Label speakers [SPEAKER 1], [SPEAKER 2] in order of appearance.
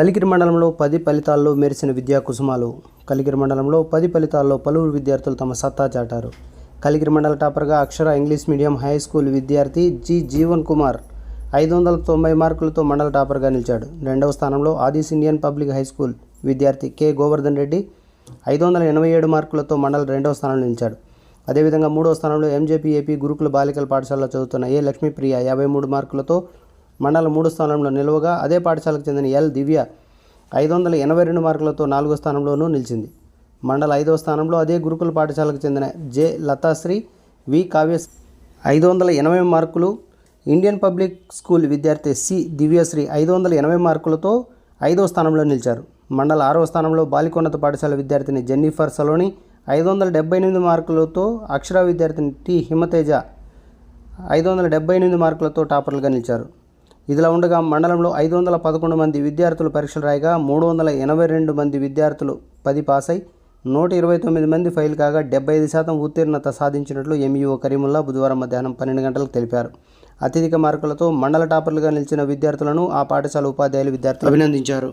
[SPEAKER 1] కలిగిరి మండలంలో పది ఫలితాల్లో మెరిసిన విద్యా కుసుమాలు. కలిగిరి మండలంలో పది ఫలితాల్లో పలువురు విద్యార్థులు తమ సత్తా చాటారు. కలిగిరి మండల టాపర్గా Akshara English medium high school విద్యార్థి జి జీవన్ కుమార్ ఐదు వందల తొంభై మార్కులతో మండల టాపర్గా నిలిచాడు. రెండవ స్థానంలో Adis Indian public high school విద్యార్థి కె గోవర్ధన్ రెడ్డి ఐదు వందల ఎనభై ఏడు మార్కులతో మండల రెండవ స్థానంలో నిలిచాడు. అదేవిధంగా మూడవ స్థానంలో ఎంజేపీఏపీ గురుకుల బాలికల పాఠశాలలో చదువుతున్న ఏ లక్ష్మీప్రియ యాభై మూడు మార్కులతో మండల మూడు స్థానంలో నిలువగా అదే పాఠశాలకు చెందిన ఎల్ దివ్య ఐదు వందల ఎనభై రెండు మార్కులతో నాలుగో స్థానంలోనూ నిలిచింది. మండల ఐదవ స్థానంలో అదే గురుకుల పాఠశాలకు చెందిన జె లతాశ్రీ వి కావ్య ఐదు వందల ఎనభై మార్కులు ఇండియన్ పబ్లిక్ స్కూల్ విద్యార్థి సి దివ్యశ్రీ ఐదు వందల ఎనభై మార్కులతో ఐదవ స్థానంలో నిలిచారు. మండల ఆరవ స్థానంలో బాలికోన్నత పాఠశాల విద్యార్థిని జెన్నిఫర్ సలోని ఐదు వందల డెబ్బై ఎనిమిది మార్కులతో అక్షర విద్యార్థిని టి హిమతేజ ఐదు వందల డెబ్బై ఎనిమిది మార్కులతో టాపర్లుగా నిలిచారు. ఇదిలా ఉండగా మండలంలో ఐదు వందల పదకొండు మంది విద్యార్థులు పరీక్షలు రాయగా మూడు వందల ఎనభై రెండు మంది విద్యార్థులు పది పాస్ అయి నూట ఇరవై తొమ్మిది మంది ఫెయిల్ కాగా డెబ్బై ఐదు శాతం ఉత్తీర్ణత సాధించినట్లు ఎంఈఓ కరీముల్లా బుధవారం మధ్యాహ్నం పన్నెండు గంటలకు తెలిపారు. అత్యధిక మార్కులతో మండల టాపర్లుగా నిలిచిన విద్యార్థులను ఆ పాఠశాల ఉపాధ్యాయులు విద్యార్థులు అభినందించారు.